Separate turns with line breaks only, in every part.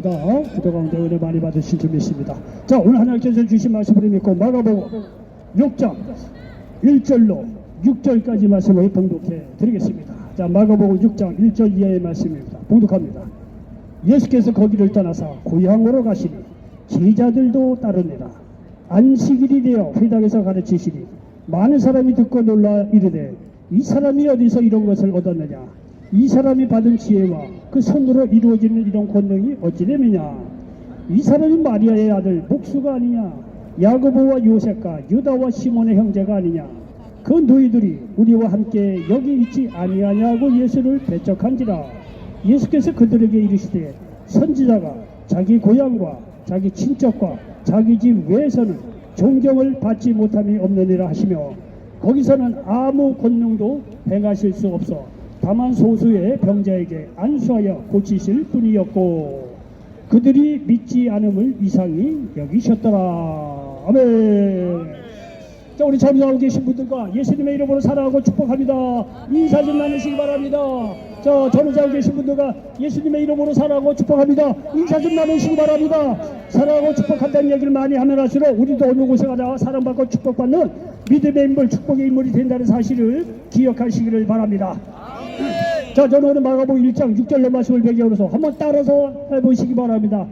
감사합니다. 기도 가운데 은혜 많이 받으신 줄 믿습니다. 자, 오늘 하나님께서 주신 말씀을 믿고 마가복음 6장 1절로 6절까지 말씀을 봉독해 드리겠습니다. 자, 마가복음 6장 1절 이하의 말씀입니다. 봉독합니다. 예수께서 거기를 떠나사 고향으로 가시니 제자들도 따르니라. 안식일이 되어 회당에서 가르치시니 많은 사람이 듣고 놀라 이르되 이 사람이 어디서 이런 것을 얻었느냐 이 사람이 받은 지혜와 그 손으로 이루어지는 이런 권능이 어찌 됨이냐? 이 사람이 마리아의 아들 목수가 아니냐? 야고보와 요셉과 유다와 시몬의 형제가 아니냐? 그 너희들이 우리와 함께 여기 있지 아니하냐고 예수를 배척한지라. 예수께서 그들에게 이르시되 선지자가 자기 고향과 자기 친척과 자기 집 외에서는 존경을 받지 못함이 없느니라 하시며 거기서는 아무 권능도 행하실 수 없어 다만 소수의 병자에게 안수하여 고치실 뿐이었고 그들이 믿지 않음을 이상히 여기셨더라. 아멘. 자 우리 나오 계신 분들과 예수님의 이름으로 사랑하고 축복합니다. 인사 좀 나누시기 바랍니다. 자 저는 자고 계신 분들과 예수님의 이름으로 사랑하고 축복합니다. 인사 좀 나누시기 바랍니다. 사랑하고 축복한다는 얘기를 많이 하면 할수록 우리도 어느 곳에 가다 사랑받고 축복받는 믿음의 인물 축복의 인물이 된다는 사실을 기억하시기를 바랍니다 자, 저는 오늘 마가복음 1장 6절로 말씀을 배경으로 해서 한번 따라서 해보시기 바랍니다.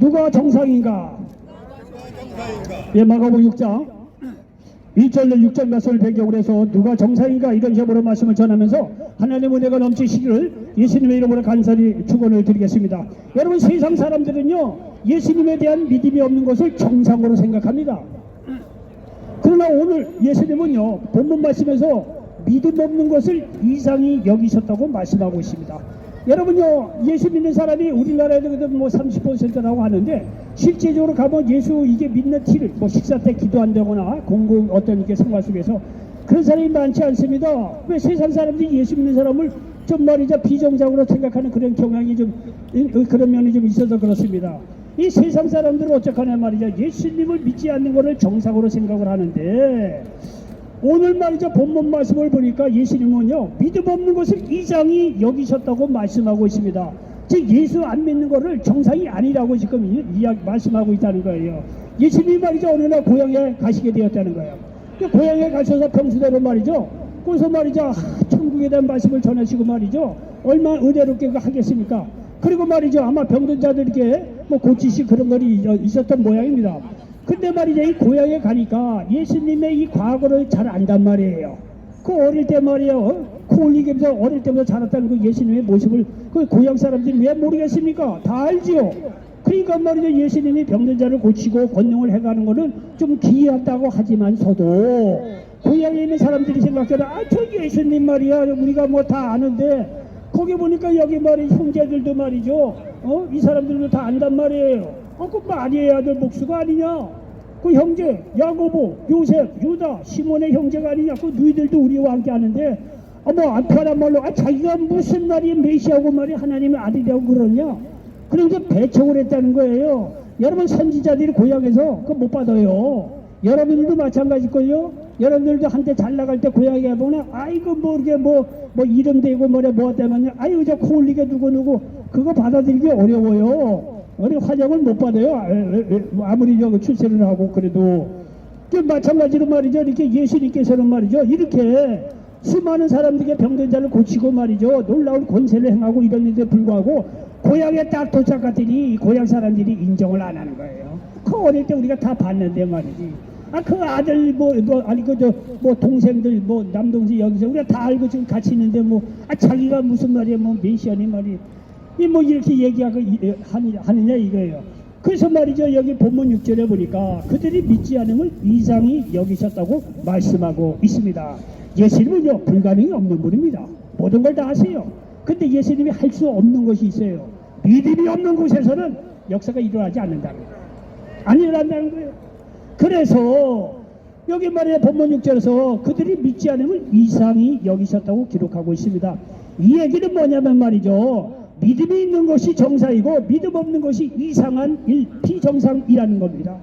누가 정상인가? 예, 마가복음 6장 1절로 6절 말씀을 배경으로 해서 누가 정상인가 이런 제목으로 말씀을 전하면서 하나님의 은혜가 넘치시기를 예수님의 이름으로 간절히 축원을 드리겠습니다. 여러분 세상 사람들은요 예수님에 대한 믿음이 없는 것을 정상으로 생각합니다. 그러나 오늘 예수님은요 본문 말씀에서 믿음 없는 것을 이상히 여기셨다고 말씀하고 있습니다. 여러분요 예수 믿는 사람이 우리나라에도 뭐 30%라고 하는데 실제적으로 가면 예수 이게 믿는 티를 뭐 식사 때 기도한다거나 공공 어떤 이렇게 생활 속에서 그런 사람이 많지 않습니다. 왜 세상 사람들이 예수 믿는 사람을 좀 말이죠 비정상으로 생각하는 그런 경향이 좀 이- 그런 면이 좀 있어서 그렇습니다. 이 세상 사람들은 어쩌하냐 말이죠 예수님을 믿지 않는 것을 정상으로 생각을 하는데 오늘 말이죠 본문 말씀을 보니까 예수님은요 믿음 없는 것을 이상히 여기셨다고 말씀하고 있습니다. 즉 예수 안 믿는 것을 정상이 아니라고 지금 이- 이야기 말씀하고 있다는 거예요. 예수님 말이죠 어느 날 고향에 가시게 되었다는 거예요. 그 고향에 가셔서 평소대로 말이죠. 거기서 말이죠 하, 천국에 대한 말씀을 전하시고 말이죠 얼마나 은혜롭게 그 하겠습니까? 그리고 말이죠 아마 병든 자들에게 뭐 고치시 그런 것이 있었던 모양입니다. 근데 말이죠 이 고향에 가니까 예수님의 이 과거를 잘 안단 말이에요. 그 어릴 때 말이에요. 코 올리면서 어릴 때부터 자랐다는 그 예수님의 모습을 그 고향 사람들이 왜 모르겠습니까? 다 알지요. 그러니까 말이죠 예수님이 병든 자를 고치고 권능을 해가는 거는 좀 기이하다고 하지만서도 고향에 있는 사람들이 생각해도 아저 예수님 말이야 우리가 뭐 다 아는데 거기 보니까 여기 말이 형제들도 말이죠 어 이 사람들도 다 안단 말이에요 어 그 마리아의 아들 목수가 아니냐? 그 형제 야고보 요셉 유다 시몬의 형제가 아니냐? 그 너희들도 우리와 함께 하는데 어머 안타란 말로 아 자기가 무슨 말이 메시아고 말이 하나님의 아들이라고 그러냐? 그러니까 배척을 했다는 거예요. 여러분 선지자들이 고향에서 그거 못 받아요. 여러분들도 마찬가지걸요? 여러분들도 한때 잘 나갈 때 고향에 가보나 아이고 뭐 이게 뭐 뭐 이름 대고 뭐래 뭐 때문에 아이고 저코 올리게 누구 누구. 그거 받아들이기 어려워요 어리 환영을 못 받아요. 아, 에, 아무리 저 출세를 하고 그래도. 그 마찬가지로 말이죠. 이렇게 예수님께서는 말이죠. 이렇게 수많은 사람들에게 병든 자를 고치고 말이죠. 놀라운 권세를 행하고 이런 일에 불구하고 고향에 딱 도착했더니 이 고향 사람들이 인정을 안 하는 거예요. 그 어릴 때 우리가 다 봤는데 말이지. 아 그 아들 뭐, 뭐 아니 그 저 뭐 동생들 뭐 남동생 여기서 우리가 다 알고 지금 같이 있는데 뭐 아 자기가 무슨 말이야. 뭐 메시아니 말이 이 뭐 이렇게 얘기하고 하느- 하느냐 이거예요. 그래서 말이죠 여기 본문 6절에 보니까 그들이 믿지 않음을 이상히 여기셨다고 말씀하고 있습니다. 예수님은요 불가능이 없는 분입니다. 모든 걸 다 하세요. 근데 예수님이 할 수 없는 것이 있어요. 믿음이 없는 곳에서는 역사가 일어나지 않는다는 거예요. 안 일어난다는 거예요. 그래서 여기 말이야 본문 6절에서 그들이 믿지 않음을 이상히 여기셨다고 기록하고 있습니다. 이 얘기는 뭐냐면 말이죠. 믿음이 있는 것이 정상이고 믿음 없는 것이 이상한 일, 비정상이라는 겁니다.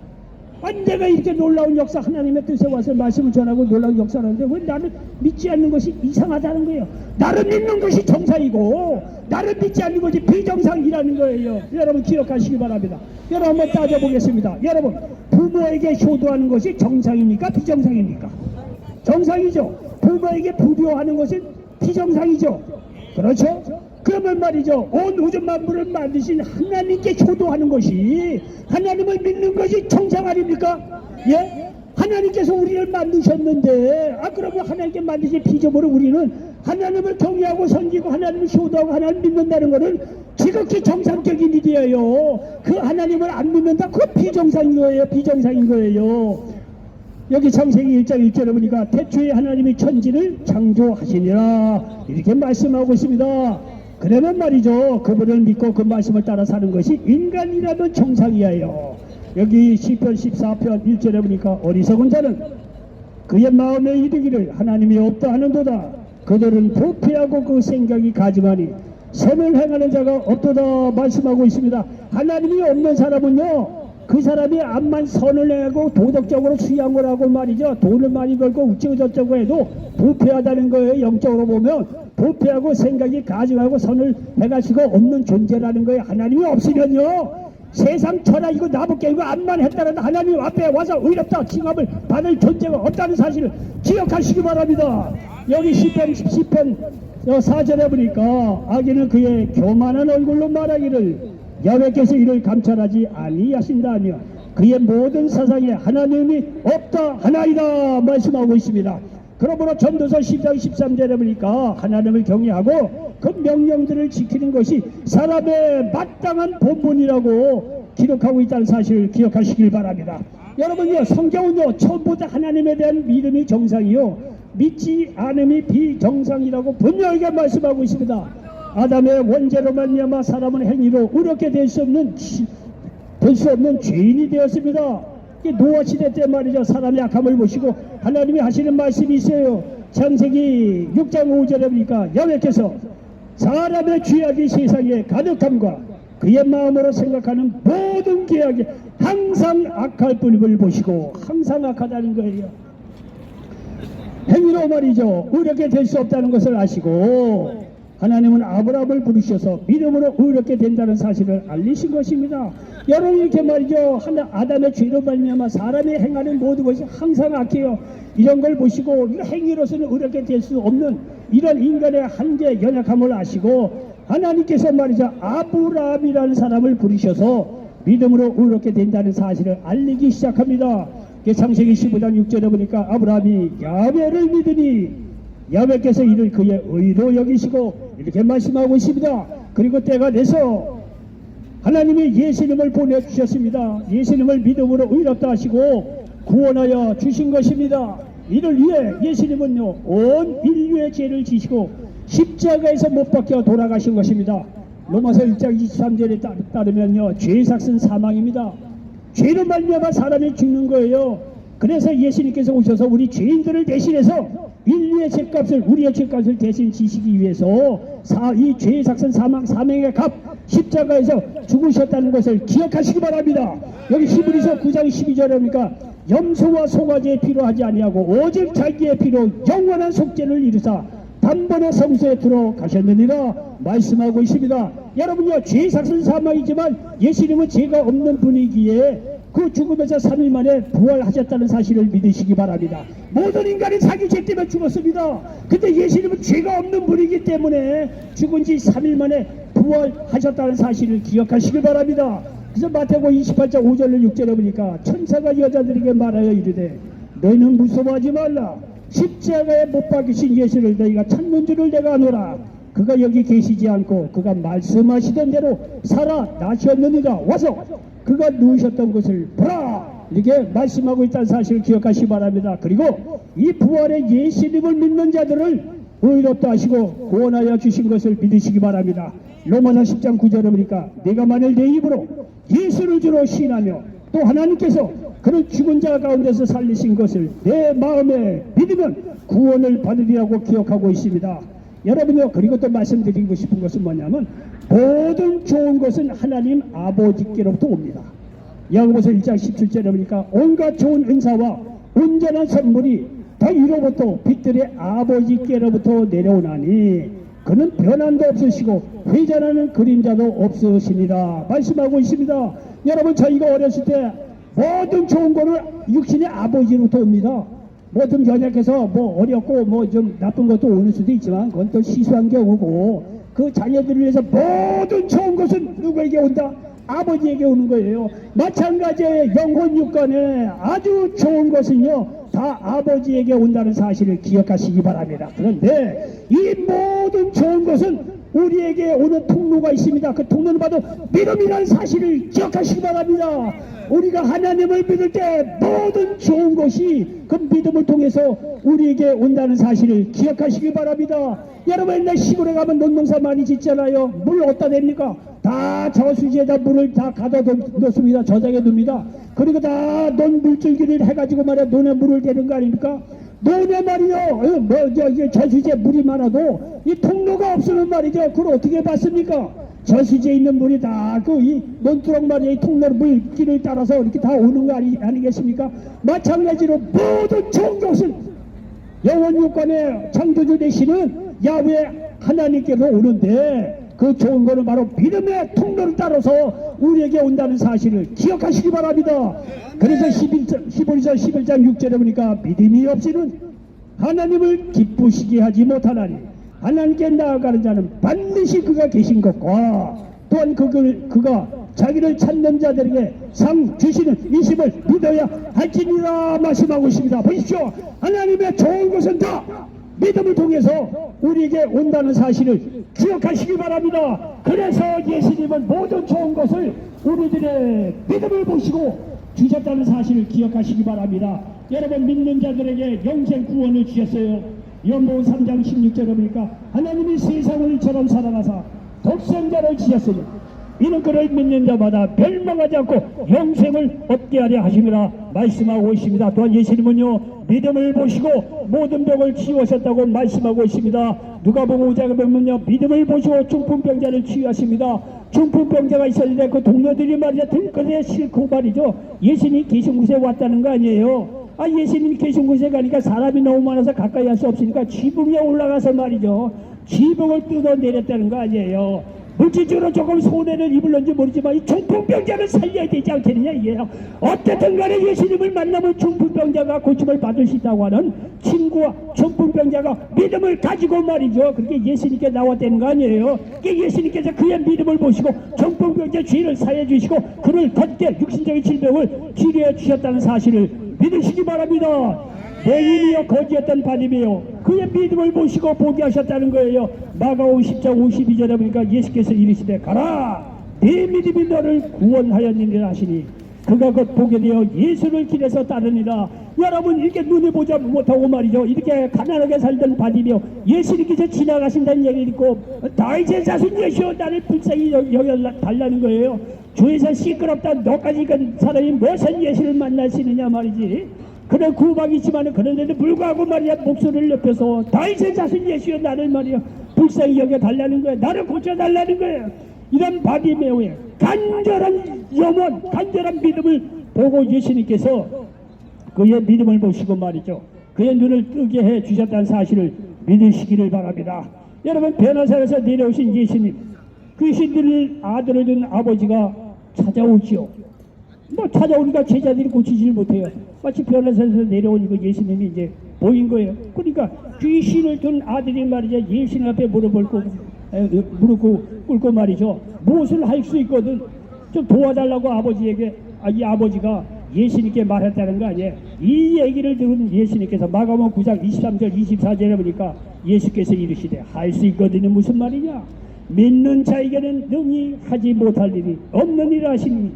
내가 이렇게 놀라운 역사 하나님의 뜻에 와서 말씀을 전하고 놀라운 역사를 하는데 왜 나는 믿지 않는 것이 이상하다는 거예요? 나를 믿는 것이 정상이고 나를 믿지 않는 것이 비정상이라는 거예요. 여러분 기억하시기 바랍니다. 여러분 한번 따져보겠습니다. 여러분 부모에게 효도하는 것이 정상입니까? 비정상입니까? 정상이죠. 부모에게 부도하는 것은 비정상이죠. 그렇죠 그러면 말이죠. 온 우주 만물을 만드신 하나님께 효도하는 것이 하나님을 믿는 것이 정상 아닙니까? 예? 하나님께서 우리를 만드셨는데 아 그러면 하나님께 만드신 피조물을 우리는 하나님을 경외하고 섬기고 하나님을 효도하고 하나님을 믿는다는 것은 지극히 정상적인 일이에요. 그 하나님을 안 믿는다? 그건 비정상인 거예요. 비정상인 거예요. 여기 창세기 1장 1절에 보니까 태초에 하나님이 천지를 창조하시니라. 이렇게 말씀하고 있습니다. 그러면 말이죠. 그분을 믿고 그 말씀을 따라 사는 것이 인간이라면 정상이에요. 여기 시편 14편 1절에 보니까 어리석은 자는 그의 마음에 이르기를 하나님이 없다 하는도다. 그들은 부패하고 그 생각이 가증하니 선을 행하는 자가 없도다 말씀하고 있습니다. 하나님이 없는 사람은요. 그 사람이 암만 선을 행하고 도덕적으로 수양을 하고 말이죠. 돈을 많이 벌고 우찌고 저쩌고 해도 부패하다는 거예요. 영적으로 보면 부패하고 생각이 가증하고 선을 행하시고 없는 존재라는 거예요. 하나님이 없으면요. 세상 천하 이거 나밖에 이거 암만 했다는 하나님 앞에 와서 의롭다 칭함을 받을 존재가 없다는 사실을 기억하시기 바랍니다. 여기 시편 10편 4절에 보니까 아기는 그의 교만한 얼굴로 말하기를 여호와께서 이를 감찰하지 아니하신다며 그의 모든 사상에 하나님이 없다 하나이다 말씀하고 있습니다. 그러므로 전도서 10장 13절에 보니까 하나님을 경외하고 그 명령들을 지키는 것이 사람의 마땅한 본분이라고 기록하고 있다는 사실을 기억하시길 바랍니다. 여러분요 성경은요 처음부터 하나님에 대한 믿음이 정상이요 믿지 않음이 비정상이라고 분명하게 말씀하고 있습니다. 아담의 원죄로 말미암아 사람은 행위로 의롭게 될 수 없는 될 수 없는 죄인이 되었습니다. 이 노아 시대 때 말이죠 사람의 약함을 보시고 하나님이 하시는 말씀이 있어요. 창세기 6장 5절에 보니까 여호와께서 사람의 죄악이 세상에 가득함과 그의 마음으로 생각하는 모든 계약이 항상 악할 뿐임을 보시고 항상 악하다는 거예요. 행위로 말이죠. 의롭게 될 수 없다는 것을 아시고 하나님은 아브라함을 부르셔서 믿음으로 의롭게 된다는 사실을 알리신 것입니다. 여러분 이렇게 말이죠. 하나 아담의 죄로 말미암아 사람이 행하는 모든 것이 항상 악해요. 이런 걸 보시고 이 행위로서는 의롭게 될 수 없는 이런 인간의 한계 연약함을 아시고 하나님께서 말이죠. 아브라함이라는 사람을 부르셔서 믿음으로 의롭게 된다는 사실을 알리기 시작합니다. 그 창세기 15장 6절에 보니까 아브라함이 야훼를 믿으니 야훼께서 이를 그의 의로 여기시고 이렇게 말씀하고 있습니다. 그리고 때가 돼서 하나님이 예수님을 보내주셨습니다. 예수님을 믿음으로 의롭다 하시고 구원하여 주신 것입니다. 이를 위해 예수님은요, 온 인류의 죄를 지시고 십자가에서 못 박혀 돌아가신 것입니다. 로마서 1장 23절에 따르면요, 죄의 삭은 사망입니다. 죄로 말미암아 사람이 죽는 거예요. 그래서 예수님께서 오셔서 우리 죄인들을 대신해서 인류의 죄값을 우리의 죄값을 대신 지시기 위해서 사, 이 죄의 삭은 사망 사명의 값 십자가에서 죽으셨다는 것을 기억하시기 바랍니다. 여기 히브리서 9장 12절에 보니까 염소와 송아지의 피로 하지 아니하고 오직 자기의 피로 영원한 속죄를 이루사 단번에 성소에 들어가셨느니라 말씀하고 있습니다. 여러분요 죄의 삭은 사망이지만 예수님은 죄가 없는 분이기에 그 죽음에서 3일 만에 부활하셨다는 사실을 믿으시기 바랍니다. 모든 인간이 자기 죄 때문에 죽었습니다. 근데 예수님은 죄가 없는 분이기 때문에 죽은 지 3일 만에 부활하셨다는 사실을 기억하시기 바랍니다. 그래서 마태복음 28장 5절로 6절에 보니까 천사가 여자들에게 말하여 이르되 너희는 무서워하지 말라. 십자가에 못 박이신 예수를 너희가 찾는 줄을 내가 아노라. 그가 여기 계시지 않고 그가 말씀하시던 대로 살아 나셨느니라 와서 그가 누우셨던 것을 보라 이렇게 말씀하고 있다는 사실을 기억하시기 바랍니다. 그리고 이 부활의 예수님을 믿는 자들을 의롭다 하시고 구원하여 주신 것을 믿으시기 바랍니다. 로마서 10장 9절에 보니까 내가 만일 내 입으로 예수를 주로 시인하며 또 하나님께서 그를 죽은 자 가운데서 살리신 것을 내 마음에 믿으면 구원을 받으리라고 기억하고 있습니다. 여러분요 그리고 또 말씀드리고 싶은 것은 뭐냐면 모든 좋은 것은 하나님 아버지께로부터 옵니다. 야고보서 1장 17절에 보니까 온갖 좋은 은사와 온전한 선물이 다 위로부터 빛들의 아버지께로부터 내려오나니 그는 변함도 없으시고 회전하는 그림자도 없으시니라 말씀하고 있습니다. 여러분 저희가 어렸을 때 모든 좋은 거는 육신의 아버지로부터 옵니다. 모든 연약해서 뭐 어렵고 뭐 좀 나쁜 것도 오는 수도 있지만 그건 또 시수한 경우고 그 자녀들을 위해서 모든 좋은 것은 누구에게 온다? 아버지에게 오는 거예요. 마찬가지의 영혼 육간에 아주 좋은 것은요, 다 아버지에게 온다는 사실을 기억하시기 바랍니다. 그런데 이 모든 좋은 것은 우리에게 오는 통로가 있습니다. 그 통로는 바로 믿음이라는 사실을 기억하시기 바랍니다. 우리가 하나님을 믿을 때 모든 좋은 것이 그 믿음을 통해서 우리에게 온다는 사실을 기억하시기 바랍니다. 여러분 옛날 시골에 가면 논농사 많이 짓잖아요. 물 어디다 냅니까? 다 저수지에다 물을 다 가둬 놓습니다. 저장해 둡니다. 그리고 다 논 물줄기를 해가지고 말이야 논에 물을 대는 거 아닙니까? 논에 말이요, 어, 뭐, 저, 이게 저수지에 물이 많아도 이 통로가 없으면 말이죠. 그걸 어떻게 봤습니까? 저수지에 있는 물이 다 그 이 논두렁 말이야 이 통로 물길을 따라서 이렇게 다 오는 거 아니, 아니겠습니까? 마찬가지로 모든 좋은 것은 영원 육관의 창조주 되시는 야외 하나님께서 오는데 그 좋은 거는 바로 믿음의 통로를 따라서 우리에게 온다는 사실을 기억하시기 바랍니다. 그래서 11장, 15장 11장 6절에 보니까 믿음이 없이는 하나님을 기쁘시게 하지 못하나니 하나님께 나아가는 자는 반드시 그가 계신 것과 또한 그를, 그가 자기를 찾는 자들에게 상 주시는 이심을 믿어야 할지니라 말씀하고 있습니다. 보십시오. 하나님의 좋은 것은 다 믿음을 통해서 우리에게 온다는 사실을 기억하시기 바랍니다. 그래서 예수님은 모든 좋은 것을 우리들의 믿음을 보시고 주셨다는 사실을 기억하시기 바랍니다. 여러분 믿는 자들에게 영생 구원을 주셨어요. 연보 3장 16절에 보니까 하나님이 세상을 이처럼 사랑하사 독생자를 주셨으니 이는 그를 믿는 자마다 멸망하지 않고 영생을 얻게 하려 하심이라 말씀하고 있습니다. 또한 예수님은요 믿음을 보시고 모든 병을 치유하셨다고 말씀하고 있습니다. 누가 보고 오자가 보면요 믿음을 보시고 중풍병자를 치유하십니다. 중풍병자가 있었는데 그 동료들이 말이죠 들것에 싫고 말이죠 예수님이 계신 곳에 왔다는 거 아니에요. 아 예수님이 계신 곳에 가니까 사람이 너무 많아서 가까이 할 수 없으니까 지붕에 올라가서 말이죠 지붕을 뜯어 내렸다는 거 아니에요. 물질적으로 조금 손해를 입을는지 모르지만 이 중풍병자를 살려야 되지 않겠느냐 이게요. 어쨌든 간에 예수님을 만나면 중풍병자가 고침을 받을 수 있다고 하는 친구와 중풍병자가 믿음을 가지고 말이죠. 그렇게 예수님께 나왔다는 거 아니에요. 예수님께서 그의 믿음을 보시고 중풍병자 죄를 사해 주시고 그를 걷게 육신적인 질병을 치료해 주셨다는 사실을 믿으시기 바랍니다. 내인이여 거지였던 바님이요 그의 믿음을 보시고 보게 하셨다는 거예요. 마가오 10장 52절에 보니까 예수께서 이르시되 가라! 네 믿음이 너를 구원하였느니라 하시니 그가 곧 보게 되어 예수를 길에서 따르니라. 여러분 이렇게 눈에 보자 못하고 말이죠. 이렇게 가난하게 살던 바님이요 예수님께서 지나가신다는 얘기를 듣고 다이제 자손 예수여 나를 불쌍히 여- 여겨달라는 거예요. 주에서 시끄럽다. 너까지 간 사람이 무슨 예수를 만날 수 있느냐 말이지 그래 구박이 있지만 그런데도 불구하고 말이야 목소리를 높여서 다윗의 자손 예수여 나를 말이야 불쌍히 여겨 달라는 거야. 나를 고쳐 달라는 거야. 이런 바디메오의 간절한 염원 간절한 믿음을 보고 예수님께서 그의 믿음을 보시고 말이죠. 그의 눈을 뜨게 해 주셨다는 사실을 믿으시기를 바랍니다. 여러분 변호사에서 내려오신 예수님. 그 신들을 아들을 둔 아버지가 찾아오지요 뭐 찾아오니까 제자들이 고치지를 못해요. 마치 변호사에서 내려온 이거 예수님이 이제 보인 거예요. 그러니까 귀신을 둔 아들이 말이죠. 예수님 앞에 무릎을 꿇고, 에, 무릎 꿇- 꿇고 말이죠. 무엇을 할 수 있거든. 좀 도와달라고 아버지에게, 아, 이 아버지가 예수님께 말했다는 거 아니에요. 이 얘기를 들은 예수님께서 마가복음 9장 23절 24절에 보니까 예수께서 이르시되 할 수 있거든요. 무슨 말이냐? 믿는 자에게는 능히 하지 못할 일이 없는 일 하시니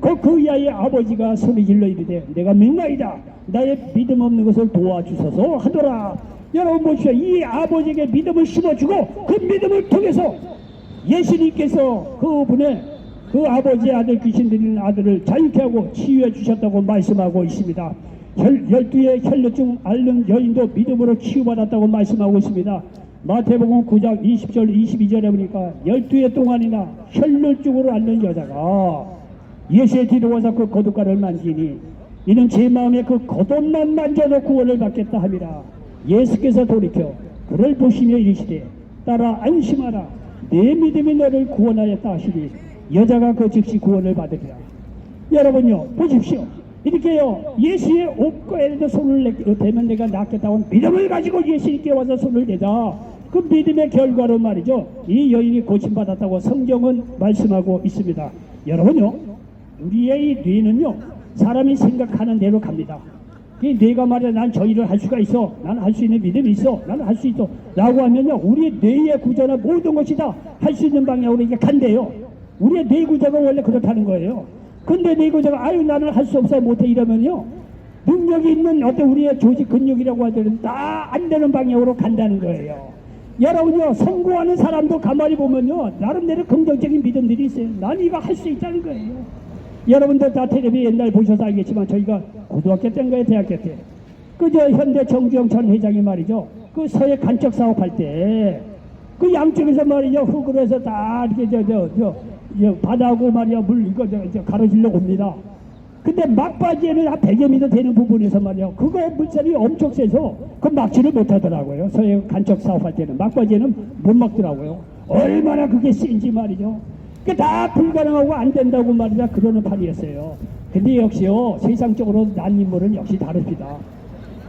그, 그 이하의 아버지가 소리질러 이르되 내가 맥나이다. 나의 믿음 없는 것을 도와주소서 하더라. 여러분 보시오. 이 아버지에게 믿음을 심어주고 그 믿음을 통해서 예수님께서 그분의 그 아버지의 아들 귀신 들리는 아들을 자유케 하고 치유해 주셨다고 말씀하고 있습니다. 혈, 열두의 혈류증 앓는 여인도 믿음으로 치유받았다고 말씀하고 있습니다. 마태복음 9장 20절 22절에 보니까 열두 해 동안이나 혈류증으로 앓는 여자가 예수의 뒤로 와서 그 고독가를 만지니 이는 제 마음에 그 겉옷만 만져도 구원을 받겠다 함이라. 예수께서 돌이켜 그를 보시며 이르시되 따라 안심하라. 내 믿음이 너를 구원하였다 하시니 여자가 그 즉시 구원을 받으리라. 여러분요 보십시오. 이렇게요 예수의 옷과에도 손을 내, 대면 내가 낫겠다고 믿음을 가지고 예수님께 와서 손을 대자. 그 믿음의 결과로 말이죠. 이 여인이 고침받았다고 성경은 말씀하고 있습니다. 여러분요 우리의 이 뇌는요 사람이 생각하는 대로 갑니다. 이 뇌가 말이야 난 저 일을 할 수가 있어. 나는 할 수 있는 믿음이 있어. 나는 할 수 있어. 라고 하면요 우리의 뇌의 구조나 모든 것이 다 할 수 있는 방향으로 이게 간대요. 우리의 뇌 구조가 원래 그렇다는 거예요. 근데 뇌 구조가 아유 나는 할 수 없어 못해 이러면요 능력이 있는 어떤 우리의 조직 근육이라고 하더라도 다 안 되는 방향으로 간다는 거예요. 여러분요 성공하는 사람도 가만히 보면요 나름대로 긍정적인 믿음들이 있어요. 난 이거 할 수 있다는 거예요 여러분들 다 텔레비 옛날 보셔서 알겠지만 저희가 고등학교 때인가요 대학교 때? 그저 현대 정주영 전 회장이 말이죠. 그 서해 간척 사업할 때 그 양쪽에서 말이죠. 흙으로 해서 다 이렇게 저저 저 저 바다하고 말이야. 물 이거 저, 저 가로질러 옵니다. 근데 막바지에는 한 100여 미터 되는 부분에서 말이야. 그거 물살이 엄청 세서 그 막지를 못하더라고요. 서해 간척 사업할 때는. 막바지에는 못 막더라고요. 얼마나 그게 센지 말이죠 그다 불가능하고 안 된다고 말이야 그러는 판이었어요 근데 역시요 세상적으로 난 인물은 역시 다릅니다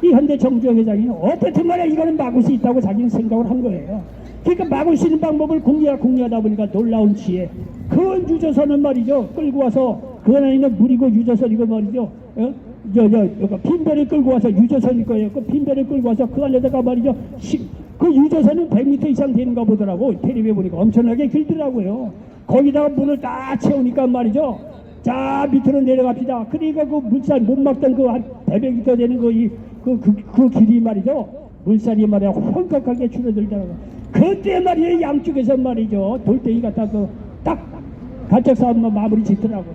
이 현대 정주영 회장이 어떻든 간에 이거는 막을 수 있다고 자기는 생각을 한 거예요. 그러니까 막을 수 있는 방법을 공략 공략하다 보니까 놀라운 지혜. 그 유조선은 말이죠. 끌고 와서 그 안에 있는 물이고 유조선이고 말이죠. 어? 저, 저, 저, 핀배를 끌고 와서 유조선일 거예요. 그 핀배를 끌고 와서 그 안에다가 말이죠. 시, 그 유조선은 100m 이상 되는가 보더라고. 텔레비에 보니까 엄청나게 길더라고요. 거기다가 물을 딱 채우니까 말이죠. 자 밑으로 내려갑시다. 그러니까 그 물살 못 막던 그 한 100m 되는 그, 이, 그, 그, 그 길이 말이죠. 물살이 말이야 헐컥하게 줄어들더라고. 그때 말이에요 양쪽에서 말이죠. 돌덩이 갖다 그딱 간척 싸움만 마무리 짓더라고.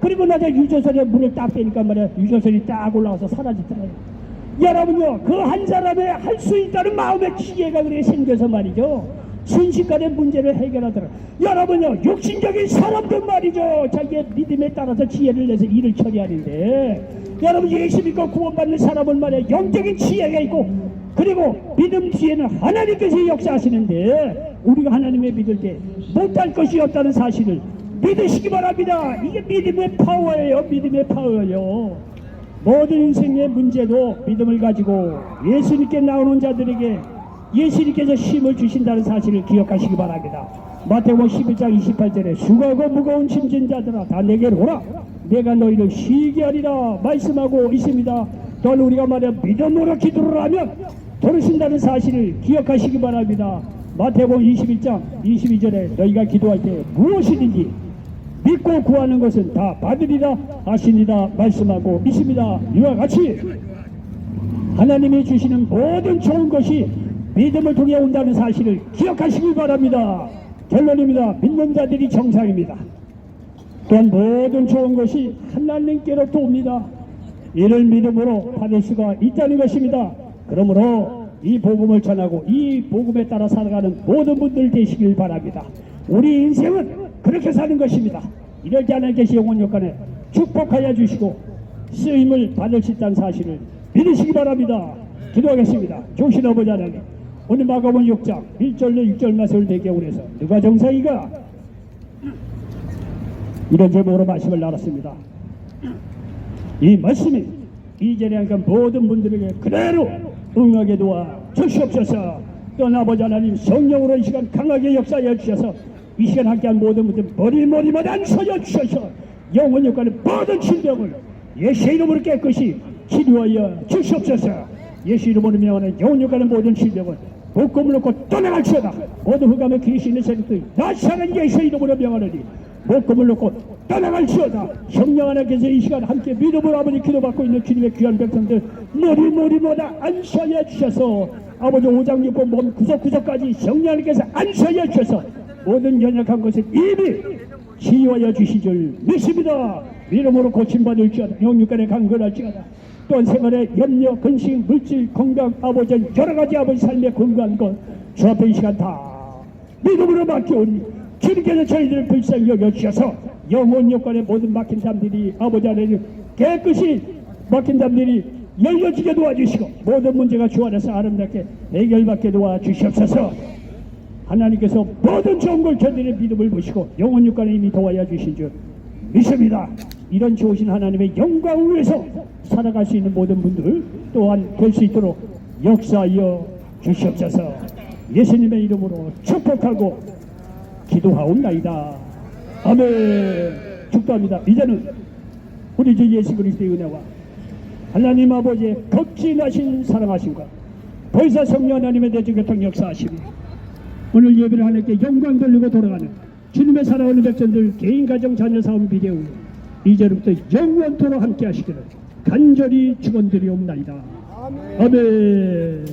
그리고 나서 유조선에 물을 딱 빼니까 말이야 유조선이 딱 올라와서 사라지더라고요. 여러분요 그 한 사람의 할 수 있다는 마음의 지혜가 그래 생겨서 말이죠. 순식간에 문제를 해결하더라. 여러분요, 육신적인 사람들 말이죠. 자기의 믿음에 따라서 지혜를 내서 일을 처리하는데, 여러분 예수 믿고 구원받는 사람은 말이야, 영적인 지혜가 있고, 그리고 믿음 뒤에는 하나님께서 역사하시는데, 우리가 하나님의 믿을 때 못할 것이 없다는 사실을 믿으시기 바랍니다. 이게 믿음의 파워예요. 믿음의 파워예요. 모든 인생의 문제도 믿음을 가지고 예수님께 나오는 자들에게 예수님께서 힘을 주신다는 사실을 기억하시기 바랍니다. 마태복음 11장 28절에 수고하고 무거운 짐진 자들아 다 내게로 오라 내가 너희를 쉬게 하리라 말씀하고 있습니다. 또한 우리가 말해 믿음으로 기도를 하면 들으신다는 사실을 기억하시기 바랍니다. 마태복음 21장 22절에 너희가 기도할 때 무엇이든지 믿고 구하는 것은 다 받으리라 하시니라 말씀하고 있습니다. 이와 같이 하나님이 주시는 모든 좋은 것이 믿음을 통해 온다는 사실을 기억하시기 바랍니다. 결론입니다. 믿는 자들이 정상입니다. 또한 모든 좋은 것이 하나님께로부터 옵니다. 이를 믿음으로 받을 수가 있다는 것입니다. 그러므로 이 복음을 전하고 이 복음에 따라 살아가는 모든 분들 되시길 바랍니다. 우리 인생은 그렇게 사는 것입니다. 이러지 않은 것이 영원 여건에 축복하여 주시고 쓰임을 받을 수 있다는 사실을 믿으시기 바랍니다. 기도하겠습니다. 조신 아버지 하나님 오늘 마가본 6장 1절로 6절 말씀을 대기하고 해서 누가 정상이가? 이런 제목으로 말씀을 나눴습니다. 이 말씀이 이 자리에 함께 모든 분들에게 그대로 응하게 도와 주시옵소서. 아버지 하나님 성령으로 이 시간 강하게 역사하여 주셔서 이 시간 함께한 모든 분들 머리 머리마다 안서여 주셔서 영원 역관의 모든 질병을 예수 이름으로 깨끗이 치료하여 주시옵소서 예수 이름으로 명하는 역관의 모든 질병을 목금을 놓고 떠나갈지어다. 모든 흑암의 귀신 있는 세력들이 나사는 예수 이름으로 명하느니 목금을 놓고 떠나갈지어다. 성령 하나님께서 이 시간 함께 믿음으로 아버지 기도받고 있는 주님의 귀한 백성들 머리 머리마다 안서여 주셔서 아버지 오장육부 몸 구석구석까지 성령 하나님께서 안서여 주셔서 모든 연약한 것을 이미 치유하여 주시 줄 믿습니다. 이름으로 고침받을지어다. 영육간에 강건할지어다 또한 생활의 염려, 근심, 물질, 건강, 아버지 여러 가지 아버지 삶의 건강한 것 주 앞에 이 시간 다 믿음으로 맡겨오니 주님께서 저희들을 불쌍히 여겨주셔서 영혼 여건의 모든 막힌 담들이 아버지 하나님 깨끗이 막힌 담들이 열려지게 도와주시고 모든 문제가 주 안에서 아름답게 해결받게 도와주시옵소서 하나님께서 모든 좋은 걸 저들의 믿음을 보시고 영혼 육간에 이미 도와야 주신 줄 믿습니다. 이런 좋으신 하나님의 영광을 위해서 살아갈 수 있는 모든 분들 또한 될 수 있도록 역사하여 주시옵소서 예수님의 이름으로 축복하고 기도하옵나이다. 아멘. 축도합니다. 이제는 우리 주 예수 그리스도의 은혜와 하나님 아버지의 극진하신 사랑하심과 보이사 성령 하나님의 대중교통 역사하심이 오늘 예배를 하나님께 영광 돌리고 돌아가는 주님의 사랑하는 백성들 개인 가정 자녀 사업 비대오 이제부터 영원토록 함께 하시기를 간절히 축원드리옵나이다. 아멘.